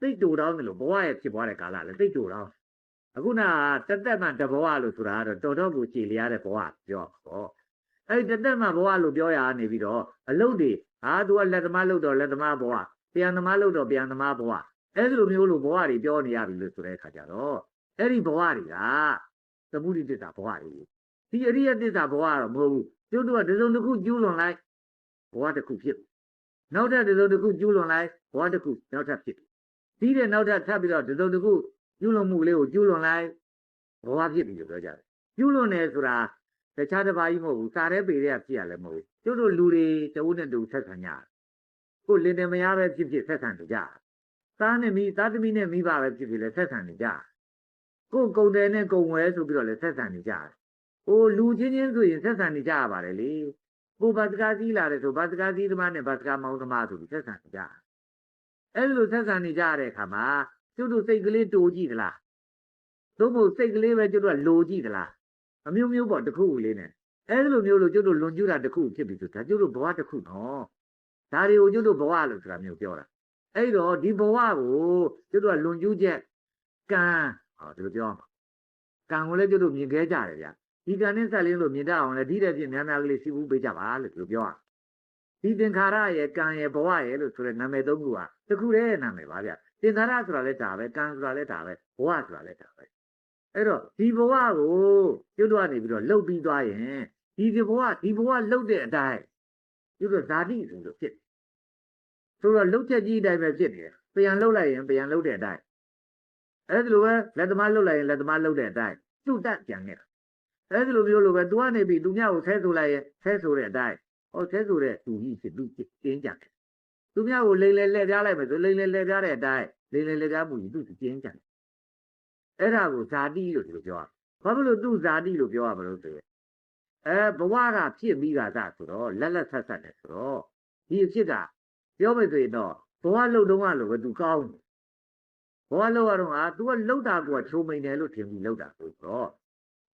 သိတ်တူတောင်းတယ်လို့ဘဝရဲ့ဖြစ်ပွားတဲ့ကာလလည်းသိတ်တူတောင်းအခုနတသက်မှတဘဝလို့ဆိုတာကတော့တော်တော်ကိုကြည်လျားတဲ့ဘဝပြောပေါ့ အဲဒီတသက်မှဘဝလို့ပြောရနေပြီးတော့အလုတ်တွေဟာသူကလက်သမားလို့တော့လက်သမားဘဝပြန်သမားလို့တော့ပြန်သမားဘဝအဲဒီလိုမျိုးလို့ဘဝတွေပြောနေရပြီလို့ဆိုတဲ့အခါကျတော့အဲ့ဒီဘဝတွေကသမုဒိတ္တဘဝတွေဒီအရိယတစ္ဆာဘဝတော့မဟုတ်ဘူးကျုပ်တို့ကဒီစုံတစ်ခုကျူးလွန်လိုက်ဘဝတစ်ခုဖြစ်နောက်ထပ်ဒီစုံတစ်ခုကျူးလွန်လိုက်ဘဝတစ်ခုနောက်ထပ်ဖြစ်ပြီးတဲ့နောက်ထပ်ထပ်ပြီးတော့ဒီစုံတစ်ခုကျူးလွန်မှုလေးကိုကျူးလွန်လိုက်ဘဝဖြစ်ပြီလို့ပြောကြတယ်ကျူးလွန်တယ်ဆိုတာ တခြားတစ်ပါးကြီးမဟုတ်ဘူးစာရဲပေတွေကဖြစ်ရလဲမဟုတ်ဘူးကျုပ်တို့လူတွေတဝုနဲ့တူဆက်ဆံကြကိုလင်တယ်မယားပဲဖြစ်ဖြစ်ဆက်ဆံကြတယ်သားနဲ့မိသားသမီးနဲ့မိဘပဲဖြစ်ဖြစ်လဲဆက်ဆံနေကြတယ်ကိုယ်ကုံတယ်နဲ့ကုံဝဲဆိုပြီးတော့လဲဆက်ဆံနေကြတယ်ဟိုလူချင်းချင်းဆိုရင်ဆက်ဆံနေကြရပါတယ်လေကိုဘတ်စကားစီးလာတယ်ဆိုဘတ်စကားစီးသမားနဲ့ဘတ်စကားမောင်းသမားဆိုပြီးဆက်ဆံနေကြတယ်အဲ့လိုဆက်ဆံနေကြရတဲ့အခါမှာကျုပ်တို့စိတ်ကလေးတိုးကြည့်သလားသို့မဟုတ်စိတ်ကလေးပဲကျုပ်တို့ကလိုကြည့်သလား အမျိုးမျိုးပေါ့တစ်ခုခုလေးနဲ့အဲ့လိုမျိုးလို့ကျုပ်တို့လွန်ကျူးတာတစ်ခုဖြစ်ပြီဆိုဒါကျုပ်တို့ဘဝတစ်ခုနော်ဒါတွေကိုကျုပ်တို့ဘဝလို့ဆိုတာမျိုးပြောတာအဲ့တော့ဒီဘဝကိုကျုပ်တို့ကလွန်ကျူးချက်ကံဟောဒီလိုပြောမှာကံကိုလည်းကျုပ်တို့မြင်ခဲ့ကြတယ်ဗျာဒီကံနဲ့ဆက်လင်းလို့မြင်တတ်အောင်လည်းဒီတဲ့ပြင်များများကလေးစီဘူးပေးကြပါလို့ဒီလိုပြောတာဒီသင်္ခါရရဲ့ကံရဲ့ဘဝရဲ့လို့ဆိုတဲ့နာမည်သုံးခုဟာတစ်ခုတည်းရဲ့နာမည်ပါဗျသင်္ခါရဆိုတာလည်းဒါပဲကံဆိုတာလည်းဒါပဲဘဝဆိုတာလည်းဒါပဲ အဲ့တော့ဒီဘဝကိုကျွတ်တော့ကနေပြီးတော့လှုပ်ပြီးသွားရင်ဒီဒီဘဝဒီဘဝလှုပ်တဲ့အတိုင်းကျွတ်တော့ဇာတိဆိုလို့ဖြစ်ဆိုတော့လှုပ်ချက်ကြီးအတိုင်းပဲဖြစ်နေတယ်ပြန်လှုပ်လိုက်ရင်ပြန်လှုပ်တဲ့အတိုင်းအဲ့ဒီလိုပဲလက်သမားလှုပ်လိုက်ရင်လက်သမားလှုပ်တဲ့အတိုင်းသူ့တက်ပြန်နေတာအဲ့ဒီလိုမျိုးလိုပဲသူကနေပြီးသူမြကိုဆဲဆိုလိုက်ရင်ဆဲဆိုတဲ့အတိုင်းဟောဆဲဆိုတဲ့သူကြီးဖြစ်သူတင်းကြတယ်သူမြကိုလိန်လေလှည့်ပြားလိုက်မယ်ဆိုလိန်လေလှည့်ပြားတဲ့အတိုင်းလိန်လေလှည့်ပြားမှုကြီးသူတင်းကြတယ် အဲ့ဒါကိုဇာတိလို့ဒီလိုပြောရဘာဖြစ်လို့သူ့ဇာတိလို့ပြောရမလို့ဆိုရင်အဲဘဝကဖြစ်ပြီးတာသာဆိုတော့လက်လက်ဆက်ဆက်တယ်ဆိုတော့ဒီအဖြစ်ကပြောမယ်ဆိုရင်တော့ဘဝလုံတုံးကလို့ပဲသူကောင်းတယ်ဘဝလုံရတော့ဟာ तू ကလှုပ်တာကချိုးမိန်တယ်လို့ထင်ပြီးလှုပ်တာဆိုတော့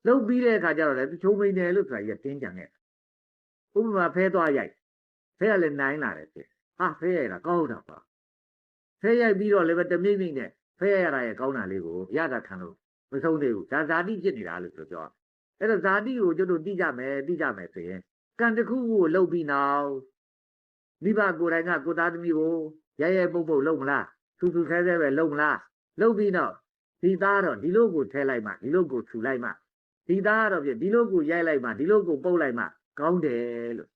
လှုပ်ပြီးတဲ့အခါကျတော့လေ तू ချိုးမိန်တယ်လို့ဆိုတာကြီးတင်းကြံခဲ့ဥပမာဖဲသွားရိုက်ဖဲကလည်းနိုင်လာတယ်ဖြစ်ဟာဖဲရိုက်တာကောင်းတာပါဖဲရိုက်ပြီးတော့လည်းပဲတမိမ့်မိမ့်နဲ့ ဖဲရရတာရဲ့ကောင်းတာလေးကိုရတာခံလို့မဆုံးသေးဘူးဒါဇာတိဖြစ်နေတာလို့ပြောပြောအဲ့တော့ဇာတိကိုကျွတ်တို့သိကြမယ်သိကြမယ်ဆိုရင်ကံတစ်ခုခုကိုလှုပ်ပြီးနောက်မိဘကိုယ်တိုင်ကကိုသားသမီးကိုရရဲပုတ်ပုတ်လှုပ်မလားထူထူဆဲဆဲပဲလှုပ်မလားလှုပ်ပြီးတော့ဒီသားတော့ဒီလိုကိုထဲလိုက်မှဒီလိုကိုထူလိုက်မှဒီသားကတော့ပြဒီလိုကိုရိုက်လိုက်မှဒီလိုကိုပုတ်လိုက်မှကောင်းတယ်လို့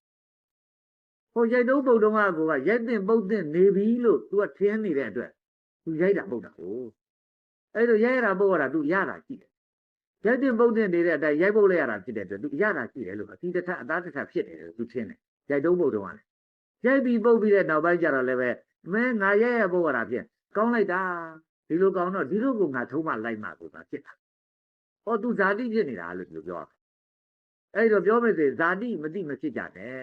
ဟိုရိုက်တုံးပုတ်တုံးကကိုကရိုက်တင်ပုတ်တင်နေပြီလို့သူကထင်းနေတဲ့အတွက် သူရိုက်တာပုတ်တာကိုအဲ့လိုရိုက်ရတာပုတ်ရတာသူရတာကြည့်တယ်ရိုက်တင်ပုတ်တင်နေတဲ့အတိုင်းရိုက်ပုတ်လိုက်ရတာဖြစ်တဲ့အတွက်သူရတာကြည့်တယ်လို့အတိတထအသားတထဖြစ်တယ်လို့သူထင်းတယ်ရိုက်တုံးပုတ်တုံးကလည်းရိုက်ပြီးပုတ်ပြီးတဲ့နောက်ပိုင်းကျတော့လည်းပဲမဲငါရိုက်ရပုတ်ရတာဖြစ်ကောင်းလိုက်တာဒီလိုကောင်းတော့ဒီလိုကိုငါထုံးမလိုက်မှကိုငါဖြစ်တာဟောသူဇာတိဖြစ်နေတာလို့ဒီလိုပြောအဲ့တော့ပြောမယ်ဆိုဇာတိမတိမဖြစ်ကြတဲ့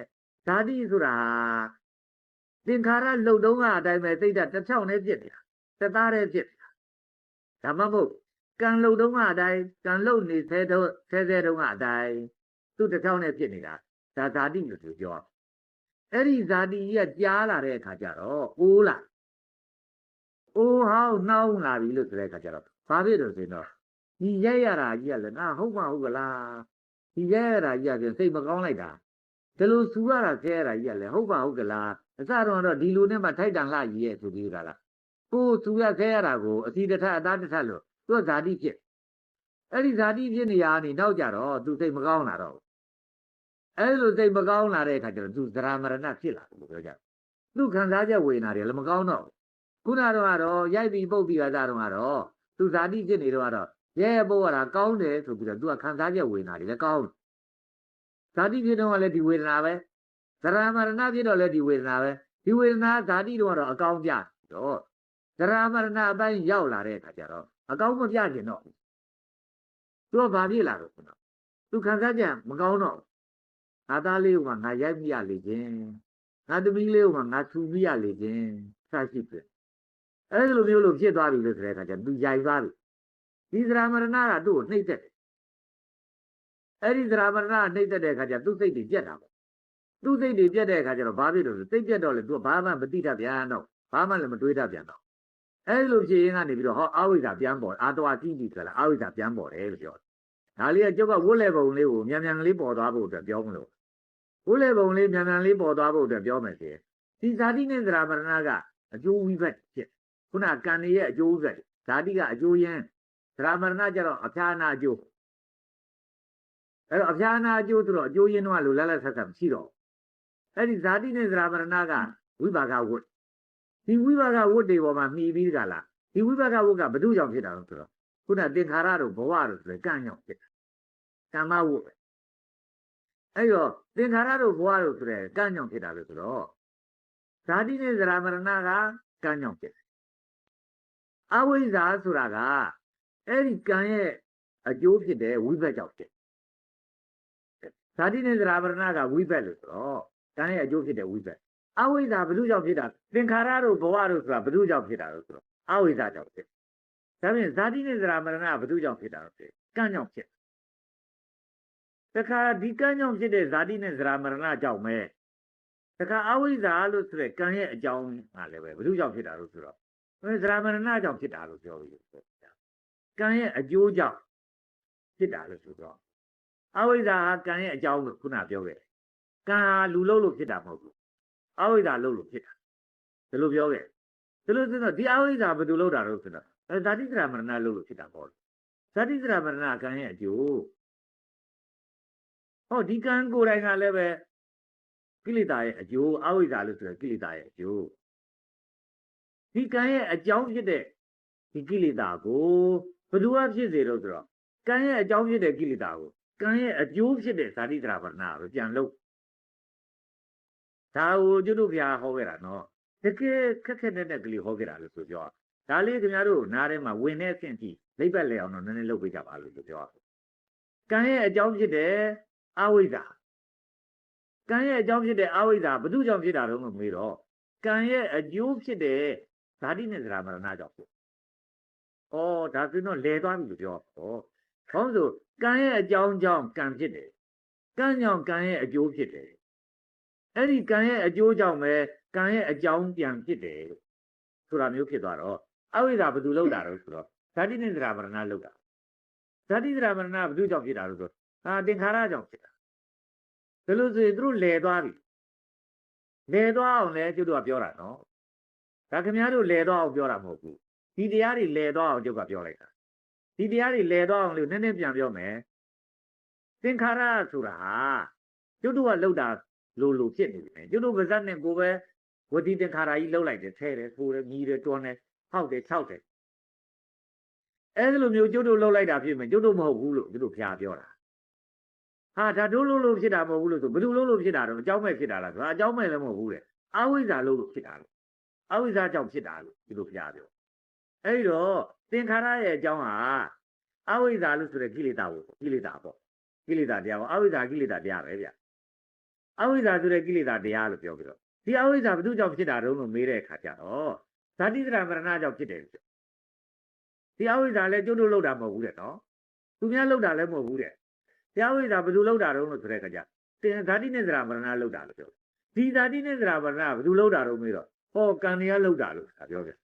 ဇာတိဆိုတာသင်္ခါရလှုပ်တုံးကအတိုင်းပဲသိတာတစ်ဖြောင်းနဲ့ဖြစ်နေတာ တသားတည်းဖြစ်ဒါမှမဟုတ်ကံလှုပ်တုံးကအတိုင်းကံလှုပ်နေသေးတော့ဆဲဆဲတုံးကအတိုင်းသူ့တစ်ဖြောင်းနဲ့ဖြစ်နေတာဒါဇာတိလို့သူပြောအဲ့ဒီဇာတိကြီးကကြားလာတဲ့အခါကျတော့အိုးလာအိုးဟောင်းနှောင်းလာပြီလို့ဆိုတဲ့အခါကျတော့ဘာဖြစ်လို့ဆိုရင်တော့ဒီရဲရတာကြီးကလည်းငါဟုတ်မှဟုတ်ကလားဒီရဲရတာကြီးကစိတ်မကောင်းလိုက်တာဒီလိုစူရတာဆဲရတာကြီးကလည်းဟုတ်ပါဟုတ်ကလားအစတော့တော့ဒီလိုနဲ့မှထိုက်တန်လှကြီးရဲ့ဆိုပြီးကြလား ကိုသူရခဲရတာကိုအစီတထအသားတထလို့သူကဇာတိဖြစ်အဲ့ဒီဇာတိဖြစ်နေရနေနောက်ကြတော့သူစိတ်မကောင်းလာတော့အဲ့လိုစိတ်မကောင်းလာတဲ့အခါကျတော့သူသရမရဏဖြစ်လာတယ်လို့ပြောကြတယ်သူခံစားချက်ဝေနာတယ်လည်းမကောင်းတော့ခုနတော့ကတော့ရိုက်ပြီးပုတ်ပြီးရတာတော့ကတော့သူဇာတိဖြစ်နေတော့ကတော့ရဲရဲပုတ်ရတာကောင်းတယ်ဆိုပြီးတော့သူကခံစားချက်ဝေနာတယ်လည်းကောင်းဇာတိဖြစ်တော့လည်းဒီဝေဒနာပဲသရမရဏဖြစ်တော့လည်းဒီဝေဒနာပဲဒီဝေဒနာဇာတိတော့ကတော့အကောင်းပြတော့ သရမရဏအပိုင်းရောက်လာတဲ့အခါကျတော့အကောင်းမပြကျင်တော့သူကဘာဖြစ်လာတော့သူခံစားချက်မကောင်းတော့ငါသားလေးကငါရိုက်မိရလေခြင်းငါသမီးလေးကငါထူမိရလေခြင်းစရှိပြီအဲ့ဒီလိုမျိုးလို့ဖြစ်သွားပြီလို့ဆိုတဲ့အခါကျသူရိုက်သွားပြီဒီသရမရဏကသူ့ကိုနှိမ့်သက်တယ်အဲ့ဒီသရမရဏနှိမ့်သက်တဲ့အခါကျသူ့စိတ်တွေပြက်တာပေါ့သူ့စိတ်တွေပြက်တဲ့အခါကျတော့ဘာဖြစ်လို့လဲစိတ်ပြက်တော့လေသူကဘာမှမသိတတ်ပြန်တော့ဘာမှလည်းမတွေးတတ်ပြန်တော့ အဲ့လိုဖြစ်ရင်ကနေပြီးတော့ဟောအဝိဇ္ဇာပြန်ပေါ်အာတဝတိတိဆိုလားအဝိဇ္ဇာပြန်ပေါ်တယ်လို့ပြောတယ်ဒါလေးကကျုပ်ကဝတ်လေပုံလေးကိုမြန်မြန်လေးပေါ်သွားဖို့အတွက်ပြောမလို့ဝတ်လေပုံလေးမြန်မြန်လေးပေါ်သွားဖို့အတွက်ပြောမယ်ဆိုရင်ဒီဇာတိနဲ့သရမရဏကအကျိုးဝိဘတ်ဖြစ်ခုနကံနေရဲ့အကျိုးဝိဘတ်ဇာတိကအကျိုးရင်းသရမရဏကျတော့အဖျားနာအကျိုးအဲ့တော့အဖျားနာအကျိုးဆိုတော့အကျိုးရင်းတော့လိုလက်လက်ဆက်ဆက်မရှိတော့အဲ့ဒီဇာတိနဲ့သရမရဏကဝိပါကဝတ် ဒီဝိပါကဝတ်တွေပေါ်မှာမှီပြီးကြလားဒီဝိပါကဝတ်ကဘယ်သူကြောင့်ဖြစ်တာလဲဆိုတော့ခုနသင်္ခါရတို့ဘဝတို့ဆိုတဲ့ကံကြောင့်ဖြစ်တာကမ္မဝတ်ပဲအဲ့တော့သင်္ခါရတို့ဘဝတို့ဆိုတဲ့ကံကြောင့်ဖြစ်တာလို့ဆိုတော့ဇာတိနဲ့ဇရာမရဏကကံကြောင့်ဖြစ်တယ်အဝိဇ္ဇာဆိုတာကအဲ့ဒီကံရဲ့အကျိုးဖြစ်တဲ့ဝိဘက်ကြောင့်ဖြစ်ဇာတိနဲ့သရာပရဏကဝိဘက်လို့ဆိုတော့ကံရဲ့အကျိုးဖြစ်တဲ့ဝိဘက် အဝိဇ္ဇာဘယ်သူကြောင့်ဖြစ်တာသင်္ခါရတို့ဘဝတို့ဆိုတာဘယ်သူကြောင့်ဖြစ်တာလို့ဆိုတော့အဝိဇ္ဇာကြောင့်ဖြစ်ဒါဖြင့်ဇာတိနဲ့သရာပရဏကဘယ်သူကြောင့်ဖြစ်တာလို့ဖြစ်ကံကြောင့်ဖြစ်တခါဒီကံကြောင့်ဖြစ်တဲ့ဇာတိနဲ့သရာမရဏကြောင့်ပဲတခါအဝိဇ္ဇာလို့ဆိုတဲ့ကံရဲ့အကြောင်းကလည်းပဲဘယ်သူကြောင့်ဖြစ်တာလို့ဆိုတော့အဲသရာမရဏကြောင့်ဖြစ်တာလို့ပြောပြီးဆိုကံရဲ့အကျိုးကြောင့်ဖြစ်တာလို့ဆိုတော့အဝိဇ္ဇာဟာကံရဲ့အကြောင်းလို့ခုနပြောခဲ့ကံဟာလူလို့လို့ဖြစ်တာမဟုတ်ဘူး အဝိဇ္ဇာလို့လို့ဖြစ်တာဒီလိုပြောခဲ့ဒီလိုဆိုတော့ဒီအဝိဇ္ဇာဘယ်သူလို့တာလို့ဆိုတော့အဲဇာတိသရာမရဏလို့လို့ဖြစ်တာပေါ့ဇာတိသရာမရဏကံရဲ့အကျိုးဟောဒီကံကိုယ်တိုင်ကလည်းပဲကိလေသာရဲ့အကျိုးအဝိဇ္ဇာလို့ဆိုတဲ့ကိလေသာရဲ့အကျိုးဒီကံရဲ့အကြောင်းဖြစ်တဲ့ဒီကိလေသာကိုဘယ်သူကဖြစ်စေလို့ဆိုတော့ကံရဲ့အကြောင်းဖြစ်တဲ့ကိလေသာကိုကံရဲ့အကျိုးဖြစ်တဲ့ဇာတိတရာပရဏကိုပြန်လို့ ဒါကိုကျွတ်တို့ဘုရားဟောခဲ့တာနော်တကယ်ခက်ခက်နဲ့နဲ့ကလေးဟောခဲ့တာလို့ဆိုပြောဒါလေးခင်ဗျားတို့နားထဲမှာဝင်တဲ့အဆင့်ထိလိပ်ပတ်လဲအောင်တော့နည်းနည်းလုပ်ပေးကြပါလို့ဆိုပြောကံရဲ့အကြောင်းဖြစ်တဲ့အဝိဇ္ဇာကံရဲ့အကြောင်းဖြစ်တဲ့အဝိဇ္ဇာဘယ်သူကြောင့်ဖြစ်တာတော့မမေးတော့ကံရဲ့အကျိုးဖြစ်တဲ့ဇာတိနဲ့ဇရာမရဏကြောင့်ဖြစ်။ဩဒါဆိုတော့လဲသွားပြီလို့ပြော။ဩဘာလို့ဆိုကံရဲ့အကြောင်းကြောင့်ကံဖြစ်တယ်။ကံကြောင့်ကံရဲ့အကျိုးဖြစ်တယ်။ အဲ့ဒီကံရဲ့အကျိုးကြောင့်ပဲကံရဲ့အကြောင်းပြန်ဖြစ်တယ်ဆိုတာမျိုးဖြစ်သွားတော့အဝိဇ္ဇာဘယ်သူလောက်တာတော့ဆိုတော့ဇာတိနဲ့ဇရာမရဏလောက်တာ။ဇာတိဇရာမရဏဘယ်သူကြောင့်ဖြစ်တာလို့ဆိုအာသင်္ခါရကြောင့်ဖြစ်တာ။ဘယ်လိုဆိုရင်သူတို့လဲသွားပြီ။လဲသွားအောင်လဲကျုပ်တို့ကပြောတာနော်။ဒါခင်ဗျားတို့လဲသွားအောင်ပြောတာမဟုတ်ဘူး။ဒီတရားတွေလဲသွားအောင်ကျုပ်ကပြောလိုက်တာ။ဒီတရားတွေလဲသွားအောင်လို့နည်းနည်းပြန်ပြောမယ်။သင်္ခါရဆိုတာဟာကျုပ်တို့ကလှုပ်တာ လိုလိုဖြစ်နေတယ်။ကျုပ်တို့ပါဇက်နဲ့ကိုပဲဝတိသင်္ခါရကြီးလှုပ်လိုက်တယ်ထဲတယ်ထိုးတယ်မြည်တယ်တွန်းတယ်ဟောက်တယ်ခြောက်တယ်။အဲလိုမျိုးကျုပ်တို့လှုပ်လိုက်တာဖြစ်မယ်ကျုပ်တို့မဟုတ်ဘူးလို့ကျုပ်တို့ဖျားပြောတာ။ဟာဒါတို့လှုပ်လို့ဖြစ်တာမဟုတ်ဘူးလို့ဆိုဘယ်သူလှုပ်လို့ဖြစ်တာတော့အကြောင်းမဲ့ဖြစ်တာလားဆိုတာအကြောင်းမဲ့လည်းမဟုတ်ဘူးတဲ့အဝိဇ္ဇာလှုပ်လို့ဖြစ်တာလို့အဝိဇ္ဇာကြောင့်ဖြစ်တာလို့ကျုပ်တို့ဖျားပြော။အဲဒီတော့သင်္ခါရရဲ့အကြောင်းဟာအဝိဇ္ဇာလို့ဆိုတဲ့ကိလေသာကိုကိလေသာပေါ့ကိလေသာတရားပေါ့အဝိဇ္ဇာကိလေသာတရားပဲဗျ။ အဝိဇ္ဇာဆိုတဲ့ကိလေသာတရားလို့ပြောပြီးတော့ဒီအဝိဇ္ဇာဘယ်သူကြောင့်ဖြစ်တာတုံးလို့မေးတဲ့အခါကျတော့ဇာတိတရမရဏကြောင့်ဖြစ်တယ်လို့ပြောဒီအဝိဇ္ဇာလည်းကျုပ်တို့လောက်တာမဟုတ်ဘူးတဲ့နော်သူများလောက်တာလည်းမဟုတ်ဘူးတဲ့ဒီအဝိဇ္ဇာဘယ်သူလောက်တာတုံးလို့ဆိုတဲ့အခါကျတင်ဇာတိနဲ့ဇရာမရဏလောက်တာလို့ပြောဒီဇာတိနဲ့ဇရာမရဏဘယ်သူလောက်တာတုံးမေးတော့ဟောကံတရားလောက်တာလို့ဆိုတာပြောတယ်